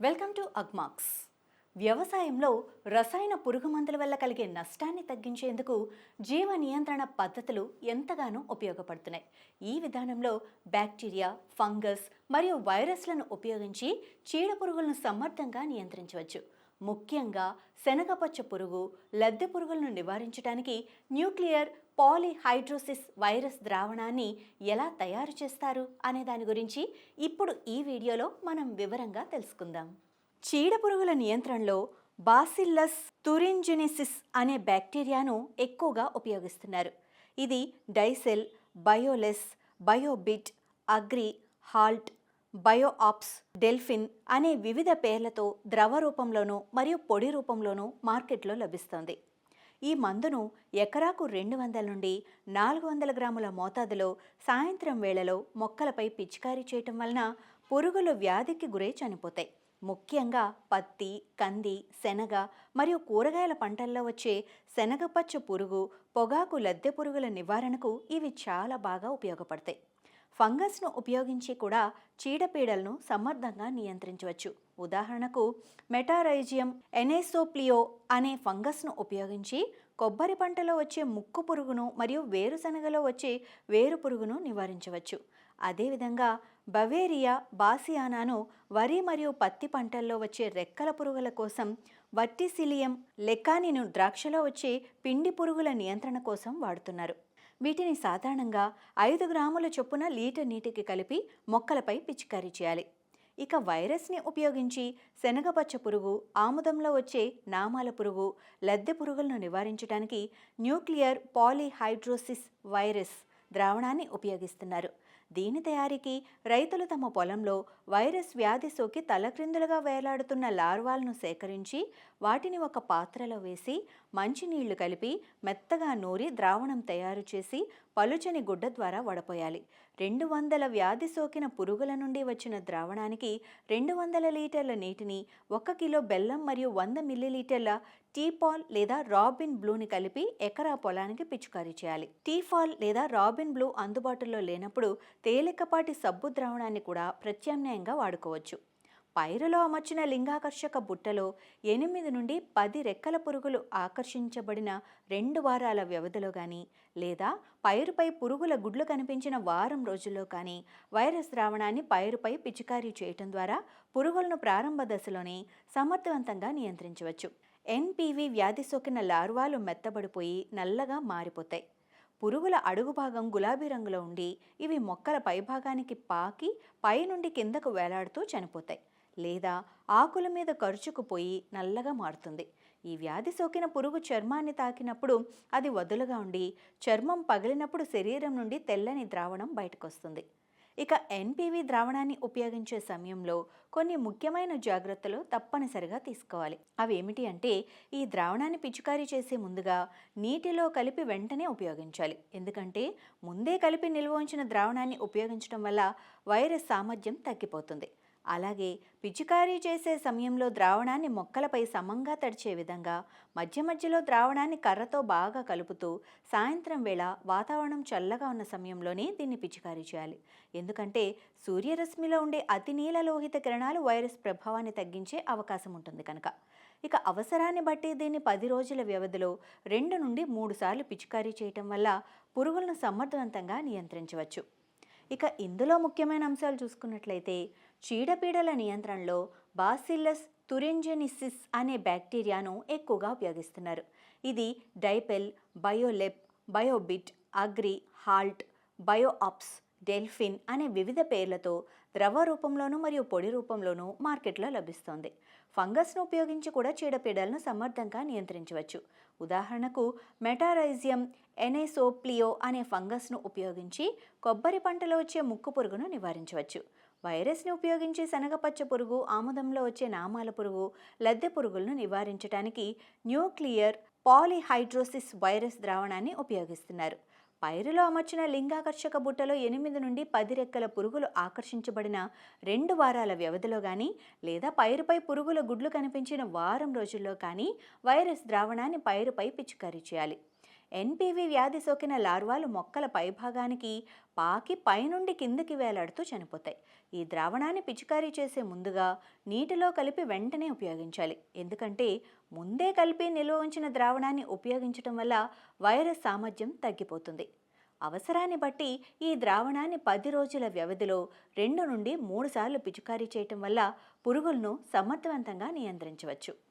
Welcome to Agmax. వ్యవసాయంలో రసాయన పురుగు మందుల వల్ల కలిగే నష్టాన్ని తగ్గించేందుకు జీవ నియంత్రణ పద్ధతులు ఎంతగానో ఉపయోగపడుతున్నాయి. ఈ విధానంలో బ్యాక్టీరియా ఫంగస్ మరియు వైరస్లను ఉపయోగించి చీడ పురుగులను సమర్థంగా నియంత్రించవచ్చు. ముఖ్యంగా శనగపచ్చ పురుగు లద్దె పురుగులను నివారించడానికి న్యూక్లియర్ పాలిహైడ్రోసిస్ వైరస్ ద్రావణాన్ని ఎలా తయారు చేస్తారు అనే దాని గురించి ఇప్పుడు ఈ వీడియోలో మనం వివరంగా తెలుసుకుందాం. చీడ పురుగుల నియంత్రణలో బాసిల్లస్ తురింజినిసిస్ అనే బ్యాక్టీరియాను ఎక్కువగా ఉపయోగిస్తున్నారు. ఇది డైసెల్ బయోలెస్ బయోబిట్ అగ్రి హాల్ట్ బయోఆప్స్ డెల్ఫిన్ అనే వివిధ పేర్లతో ద్రవ రూపంలోనూ మరియు పొడి రూపంలోనూ మార్కెట్లో లభిస్తోంది. ఈ మందును ఎకరాకు రెండు వందల నుండి నాలుగు వందల గ్రాముల మోతాదులో సాయంత్రం వేళలో మొక్కలపై పిచికారీ చేయటం వలన పురుగులు వ్యాధికి గురై చనిపోతాయి. ముఖ్యంగా పత్తి కంది శనగ మరియు కూరగాయల పంటల్లో వచ్చే శనగపచ్చ పురుగు పొగాకు లద్దె పురుగుల నివారణకు ఇవి చాలా బాగా ఉపయోగపడతాయి. ఫంగస్ను ఉపయోగించి కూడా చీడపీడలను సమర్థంగా నియంత్రించవచ్చు. ఉదాహరణకు మెటారైజియం ఎనేసోప్లియో అనే ఫంగస్ను ఉపయోగించి కొబ్బరి పంటలో వచ్చే ముక్కు పురుగును మరియు వేరుశనగలో వచ్చే వేరు పురుగును నివారించవచ్చు. అదేవిధంగా బవేరియా బాసియానాను వరి మరియు పత్తి పంటల్లో వచ్చే రెక్కల పురుగుల కోసం వర్టిసిలియం లెకానిను ద్రాక్షలో వచ్చే పిండి పురుగుల నియంత్రణ కోసం వాడుతున్నారు. వీటిని సాధారణంగా ఐదు గ్రాముల చొప్పున లీటర్ నీటికి కలిపి మొక్కలపై పిచికారీ చేయాలి. ఇక వైరస్ని ఉపయోగించి శనగపచ్చ పురుగు ఆముదంలో వచ్చే నామాల పురుగు లద్దె పురుగులను నివారించడానికి న్యూక్లియర్ పాలిహైడ్రోసిస్ వైరస్ ద్రావణాన్ని ఉపయోగిస్తున్నారు. దీని తయారీకి రైతులు తమ పొలంలో వైరస్ వ్యాధి సోకి తలక్రిందులుగా వేలాడుతున్న లార్వాలను సేకరించి వాటిని ఒక పాత్రలో వేసి మంచినీళ్ళు కలిపి మెత్తగా నూరి ద్రావణం తయారు చేసి పలుచని గుడ్డ ద్వారా వడపోయాలి. రెండు వందల వ్యాధి సోకిన పురుగుల నుండి వచ్చిన ద్రావణానికి రెండు వందల లీటర్ల నీటిని ఒక కిలో బెల్లం మరియు వంద మిల్లీలీటర్ల టీపాల్ లేదా రాబిన్ బ్లూని కలిపి ఎకరా పొలానికి పిచికారీ చేయాలి. టీఫాల్ లేదా రాబిన్ బ్లూ అందుబాటులో లేనప్పుడు తేలికపాటి సబ్బు ద్రావణాన్ని కూడా ప్రత్యామ్నాయంగా వాడుకోవచ్చు. పైరులో అమర్చిన లింగాకర్షక బుట్టలో ఎనిమిది నుండి పది రెక్కల పురుగులు ఆకర్షించబడిన రెండు వారాల వ్యవధిలో కానీ లేదా పైరుపై పురుగుల గుడ్లు కనిపించిన వారం రోజుల్లో కానీ వైరస్ ద్రావణాన్ని పైరుపై పిచికారీ చేయటం ద్వారా పురుగులను ప్రారంభ దశలోనే సమర్థవంతంగా నియంత్రించవచ్చు. ఎన్పివి వ్యాధి సోకిన లార్వాలు మెత్తబడిపోయి నల్లగా మారిపోతాయి. పురుగుల అడుగు భాగం గులాబీ రంగులో ఉండి ఇవి మొక్కల పైభాగానికి పాకి పై నుండి కిందకు వేలాడుతూ చనిపోతాయి. లేదా ఆకుల మీద ఖర్చుకుపోయి నల్లగా మారుతుంది. ఈ వ్యాధి సోకిన పురుగు చర్మాన్ని తాకినప్పుడు అది వదులుగా ఉండి చర్మం పగిలినప్పుడు శరీరం నుండి తెల్లని ద్రావణం బయటకొస్తుంది. ఇక ఎన్పివి ద్రావణాన్ని ఉపయోగించే సమయంలో కొన్ని ముఖ్యమైన జాగ్రత్తలు తప్పనిసరిగా తీసుకోవాలి. అవి ఏమిటి అంటే ఈ ద్రావణాన్ని పిచికారీ చేసే ముందుగా నీటిలో కలిపి వెంటనే ఉపయోగించాలి. ఎందుకంటే ముందే కలిపి నిల్వ ఉంచిన ద్రావణాన్ని ఉపయోగించడం వల్ల వైరస్ సామర్థ్యం తగ్గిపోతుంది. అలాగే పిచికారీ చేసే సమయంలో ద్రావణాన్ని మొక్కలపై సమంగా తడిచే విధంగా మధ్య మధ్యలో ద్రావణాన్ని కర్రతో బాగా కలుపుతూ సాయంత్రం వేళ వాతావరణం చల్లగా ఉన్న సమయంలోనే దీన్ని పిచికారీ చేయాలి. ఎందుకంటే సూర్యరశ్మిలో ఉండే అతి నీలలోహిత కిరణాలు వైరస్ ప్రభావాన్ని తగ్గించే అవకాశం ఉంటుంది కనుక. ఇక అవసరాన్ని బట్టి దీన్ని పది రోజుల వ్యవధిలో రెండు నుండి మూడు సార్లు పిచికారీ చేయటం వల్ల పురుగులను సమర్థవంతంగా నియంత్రించవచ్చు. ఇక ఇందులో ముఖ్యమైన అంశాలు చూసుకున్నట్లయితే చీడపీడల నియంత్రణలో బాసిల్లస్ తురింజెనిసిస్ అనే బ్యాక్టీరియాను ఎక్కువగా ఉపయోగిస్తున్నారు. ఇది Dipel Biolep Biobit Agri Halt బయోఆప్స్ Delfin అనే వివిధ పేర్లతో ద్రవ రూపంలోనూ మరియు పొడి రూపంలోనూ మార్కెట్లో లభిస్తోంది. ఫంగస్ను ఉపయోగించి కూడా చీడపీడలను సమర్థంగా నియంత్రించవచ్చు. ఉదాహరణకు మెటారైజియం ఎనేసోప్లియో అనే ఫంగస్ను ఉపయోగించి కొబ్బరి పంటలో వచ్చే ముక్కు పురుగును నివారించవచ్చు. వైరస్ని ఉపయోగించి శనగపచ్చ పురుగు ఆముదంలో వచ్చే నామాల పురుగు లద్దె పురుగులను నివారించడానికి న్యూక్లియర్ పాలిహైడ్రోసిస్ వైరస్ ద్రావణాన్ని ఉపయోగిస్తున్నారు. పైరులో అమర్చిన లింగాకర్షక బుట్టలో ఎనిమిది నుండి పది రెక్కల పురుగులు ఆకర్షించబడిన రెండు వారాల వ్యవధిలో కానీ లేదా పైరుపై పురుగుల గుడ్లు కనిపించిన వారం రోజుల్లో కానీ వైరస్ ద్రావణాన్ని పైరుపై పిచికారీ చేయాలి. ఎన్పివి వ్యాధి సోకిన లార్వాలు మొక్కల పైభాగానికి పాకి పైనుండి కిందకి వేలాడుతూ చనిపోతాయి. ఈ ద్రావణాన్ని పిచికారీ చేసే ముందుగా నీటిలో కలిపి వెంటనే ఉపయోగించాలి. ఎందుకంటే ముందే కలిపి నిల్వ ఉంచిన ద్రావణాన్ని ఉపయోగించడం వల్ల వైరస్ సామర్థ్యం తగ్గిపోతుంది. అవసరాన్ని బట్టి ఈ ద్రావణాన్ని పది రోజుల వ్యవధిలో రెండు నుండి మూడు సార్లు పిచికారీ చేయటం వల్ల పురుగులను సమర్థవంతంగా నియంత్రించవచ్చు.